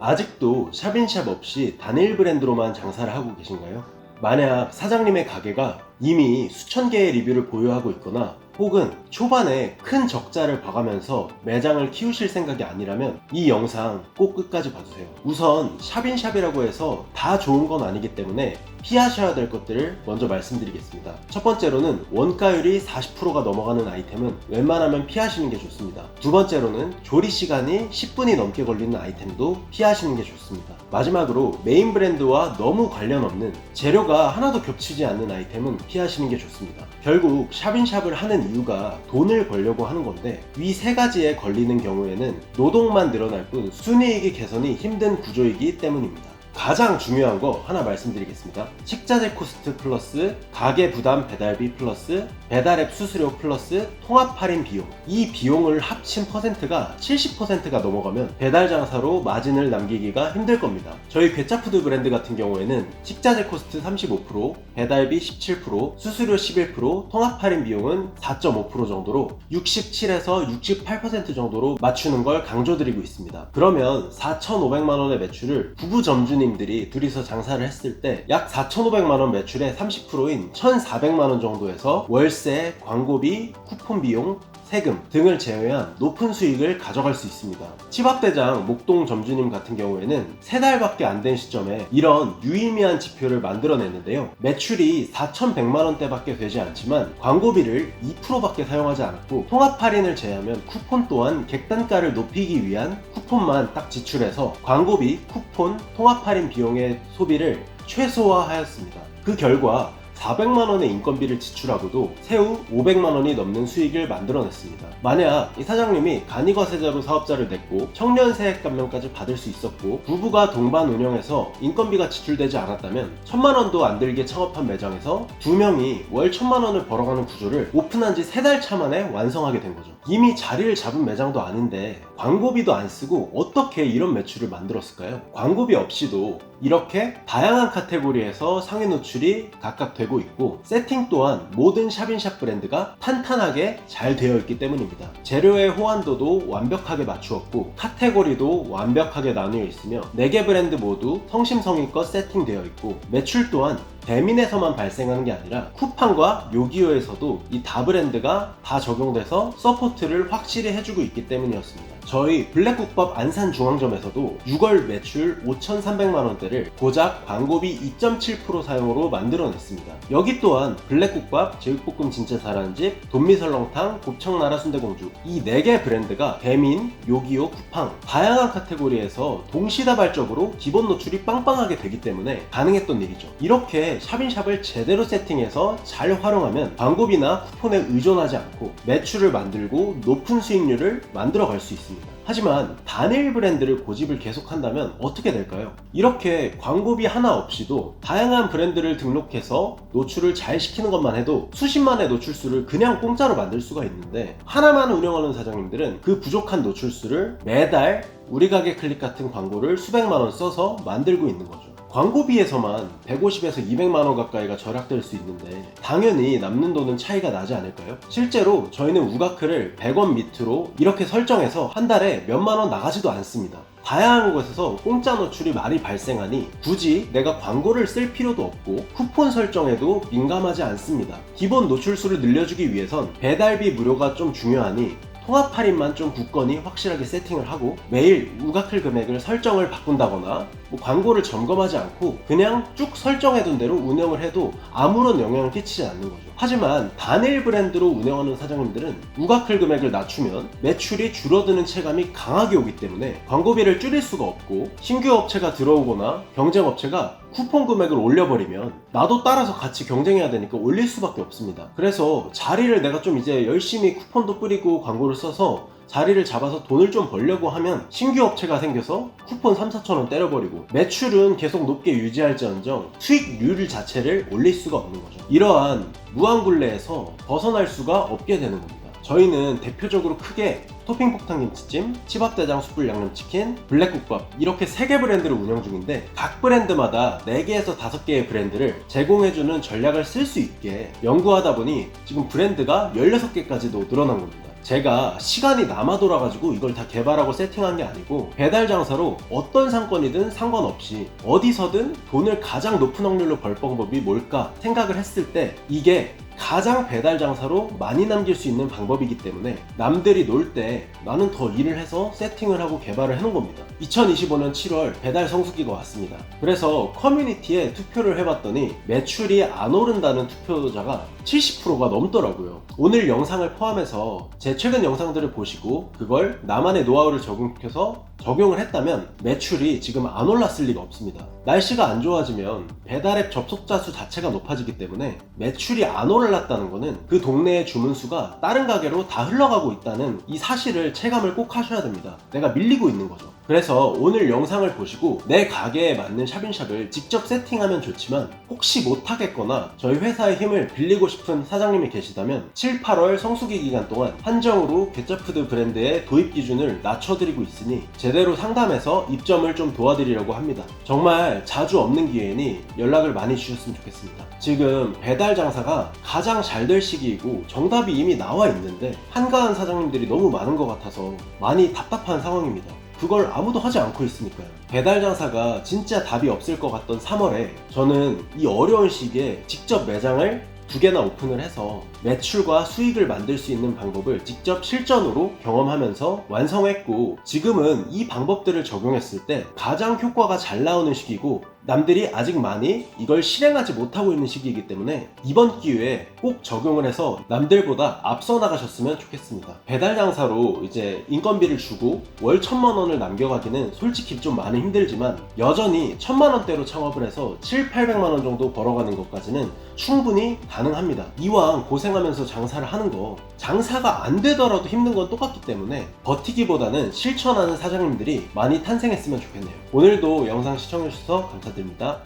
아직도 샵인샵 없이 단일 브랜드로만 장사를 하고 계신가요? 만약 사장님의 가게가 이미 수천 개의 리뷰를 보유하고 있거나 혹은 초반에 큰 적자를 봐가면서 매장을 키우실 생각이 아니라면 이 영상 꼭 끝까지 봐주세요. 우선 샵인샵이라고 해서 다 좋은 건 아니기 때문에 피하셔야 될 것들을 먼저 말씀드리겠습니다. 첫 번째로는 원가율이 40%가 넘어가는 아이템은 웬만하면 피하시는 게 좋습니다. 두 번째로는 조리 시간이 10분이 넘게 걸리는 아이템도 피하시는 게 좋습니다. 마지막으로 메인 브랜드와 너무 관련 없는 재료가 하나도 겹치지 않는 아이템은 피하시는 게 좋습니다. 결국 샵인샵을 하는 이유가 돈을 벌려고 하는 건데 위 세 가지에 걸리는 경우에는 노동만 늘어날 뿐 순이익이 개선이 힘든 구조이기 때문입니다. 가장 중요한 거 하나 말씀드리겠습니다. 식자재 코스트 플러스 가게 부담 배달비 플러스 배달앱 수수료 플러스 통합 할인 비용. 이 비용을 합친 퍼센트가 70%가 넘어가면 배달 장사로 마진을 남기기가 힘들 겁니다. 저희 괴짜푸드 브랜드 같은 경우에는 식자재 코스트 35%, 배달비 17%, 수수료 11%, 통합 할인 비용은 4.5% 정도로 67에서 68% 정도로 맞추는 걸 강조드리고 있습니다. 그러면 4,500만 원의 매출을 부부 점주님 들이 둘이서 장사를 했을 때 약 4,500만 원 매출의 30%인 1,400만 원 정도에서 월세, 광고비, 쿠폰 비용, 세금 등을 제외한 높은 수익을 가져갈 수 있습니다. 치밥대장 목동 점주님 같은 경우에는 세 달밖에 안 된 시점에 이런 유의미한 지표를 만들어냈는데요. 매출이 4,100만 원대밖에 되지 않지만 광고비를 2%밖에 사용하지 않았고 통합 할인을 제외하면 쿠폰 또한 객단가를 높이기 위한 쿠폰만 딱 지출해서 광고비, 쿠폰, 통합 할인 비용의 소비를 최소화하였습니다. 그 결과 400만 원의 인건비를 지출하고도 새우 500만 원이 넘는 수익을 만들어냈습니다. 만약 이 사장님이 간이거세자로 사업자를 냈고 청년 세액 감면까지 받을 수 있었고 부부가 동반 운영해서 인건비가 지출되지 않았다면 천만 원도 안 들게 창업한 매장에서 두 명이 월 천만 원을 벌어가는 구조를 오픈한 지 세 달 차 만에 완성하게 된 거죠. 이미 자리를 잡은 매장도 아닌데 광고비도 안 쓰고 어떻게 이런 매출을 만들었을까요? 광고비 없이도 이렇게 다양한 카테고리에서 상위 노출이 각각 되고 있고 세팅 또한 모든 샵인샵 브랜드가 탄탄하게 잘 되어 있기 때문입니다. 재료의 호환도도 완벽하게 맞추었고 카테고리도 완벽하게 나뉘어 있으며 4개 브랜드 모두 성심성의껏 세팅되어 있고 매출 또한 대민에서만 발생하는 게 아니라 쿠팡과 요기요에서도 이 다 브랜드가 다 적용돼서 서포트를 확실히 해주고 있기 때문이었습니다. 저희 블랙국밥 안산중앙점에서도 6월 매출 5,300만 원대를 고작 광고비 2.7% 사용으로 만들어냈습니다. 여기 또한 블랙국밥, 제육볶음 진짜 잘하는 집, 돈미설렁탕, 곱창나라 순대공주 이 4개 브랜드가 대민, 요기요, 쿠팡 다양한 카테고리에서 동시다발적으로 기본 노출이 빵빵하게 되기 때문에 가능했던 일이죠. 이렇게 샵인샵을 제대로 세팅해서 잘 활용하면 광고비나 쿠폰에 의존하지 않고 매출을 만들고 높은 수익률을 만들어 갈 수 있습니다. 하지만 단일 브랜드를 고집을 계속한다면 어떻게 될까요? 이렇게 광고비 하나 없이도 다양한 브랜드를 등록해서 노출을 잘 시키는 것만 해도 수십만의 노출수를 그냥 공짜로 만들 수가 있는데 하나만 운영하는 사장님들은 그 부족한 노출수를 매달 우리 가게 클릭 같은 광고를 수백만 원 써서 만들고 있는 거죠. 광고비에서만 150에서 200만 원 가까이가 절약될 수 있는데 당연히 남는 돈은 차이가 나지 않을까요? 실제로 저희는 우가크를 100원 밑으로 이렇게 설정해서 한 달에 몇만 원 나가지도 않습니다. 다양한 곳에서 공짜 노출이 많이 발생하니 굳이 내가 광고를 쓸 필요도 없고 쿠폰 설정에도 민감하지 않습니다. 기본 노출수를 늘려주기 위해선 배달비 무료가 좀 중요하니 통합 할인만 좀 굳건히 확실하게 세팅을 하고 매일 우가클 금액을 설정을 바꾼다거나 뭐 광고를 점검하지 않고 그냥 쭉 설정해둔 대로 운영을 해도 아무런 영향을 끼치지 않는 거죠. 하지만 단일 브랜드로 운영하는 사장님들은 우가클 금액을 낮추면 매출이 줄어드는 체감이 강하게 오기 때문에 광고비를 줄일 수가 없고 신규 업체가 들어오거나 경쟁 업체가 쿠폰 금액을 올려버리면 나도 따라서 같이 경쟁해야 되니까 올릴 수밖에 없습니다. 그래서 자리를 내가 좀 이제 열심히 쿠폰도 뿌리고 광고를 써서 자리를 잡아서 돈을 좀 벌려고 하면 신규 업체가 생겨서 쿠폰 3, 4천 원 때려버리고 매출은 계속 높게 유지할지언정 수익률 자체를 올릴 수가 없는 거죠. 이러한 무한굴레에서 벗어날 수가 없게 되는 겁니다. 저희는 대표적으로 크게 토핑 폭탄 김치찜, 치밥대장 숯불 양념치킨, 블랙국밥 이렇게 3개 브랜드를 운영 중인데 각 브랜드마다 4개에서 5개의 브랜드를 제공해주는 전략을 쓸 수 있게 연구하다 보니 지금 브랜드가 16개까지도 늘어난 겁니다. 제가 시간이 남아 돌아가지고 이걸 다 개발하고 세팅한 게 아니고 배달 장사로 어떤 상권이든 상관없이 어디서든 돈을 가장 높은 확률로 벌 방법이 뭘까 생각을 했을 때 이게 가장 배달 장사로 많이 남길 수 있는 방법이기 때문에 남들이 놀 때 나는 더 일을 해서 세팅을 하고 개발을 해놓은 겁니다. 2025년 7월 배달 성수기가 왔습니다. 그래서 커뮤니티에 투표를 해봤더니 매출이 안 오른다는 투표자가 70%가 넘더라고요. 오늘 영상을 포함해서 제 최근 영상들을 보시고 그걸 나만의 노하우를 적용해서 적용을 했다면 매출이 지금 안 올랐을 리가 없습니다. 날씨가 안 좋아지면 배달앱 접속자 수 자체가 높아지기 때문에 매출이 안 올 랐다는 것은 그 동네의 주문 수가 다른 가게로 다 흘러가고 있다는 이 사실을 체감을 꼭 하셔야 됩니다. 내가 밀리고 있는 거죠. 그래서 오늘 영상을 보시고 내 가게에 맞는 샵인샵을 직접 세팅하면 좋지만 혹시 못하겠거나 저희 회사의 힘을 빌리고 싶은 사장님이 계시다면 7, 8월 성수기 기간 동안 한정으로 개짜푸드 브랜드의 도입 기준을 낮춰드리고 있으니 제대로 상담해서 입점을 좀 도와드리려고 합니다. 정말 자주 없는 기회니 연락을 많이 주셨으면 좋겠습니다. 지금 배달 장사가 가장 잘 될 시기이고 정답이 이미 나와 있는데 한가한 사장님들이 너무 많은 것 같아서 많이 답답한 상황입니다. 그걸 아무도 하지 않고 있으니까요. 배달 장사가 진짜 답이 없을 것 같던 3월에 저는 이 어려운 시기에 직접 매장을 두 개나 오픈을 해서 매출과 수익을 만들 수 있는 방법을 직접 실전으로 경험하면서 완성했고 지금은 이 방법들을 적용했을 때 가장 효과가 잘 나오는 시기고 남들이 아직 많이 이걸 실행하지 못하고 있는 시기이기 때문에 이번 기회에 꼭 적용을 해서 남들보다 앞서 나가셨으면 좋겠습니다. 배달 장사로 이제 인건비를 주고 월 천만 원을 남겨가기는 솔직히 좀 많이 힘들지만 여전히 천만 원대로 창업을 해서 7, 800만 원 정도 벌어가는 것까지는 충분히 가능합니다. 이왕 고생하면서 장사를 하는 거 장사가 안 되더라도 힘든 건 똑같기 때문에 버티기보다는 실천하는 사장님들이 많이 탄생했으면 좋겠네요. 오늘도 영상 시청해주셔서 감사드립니다.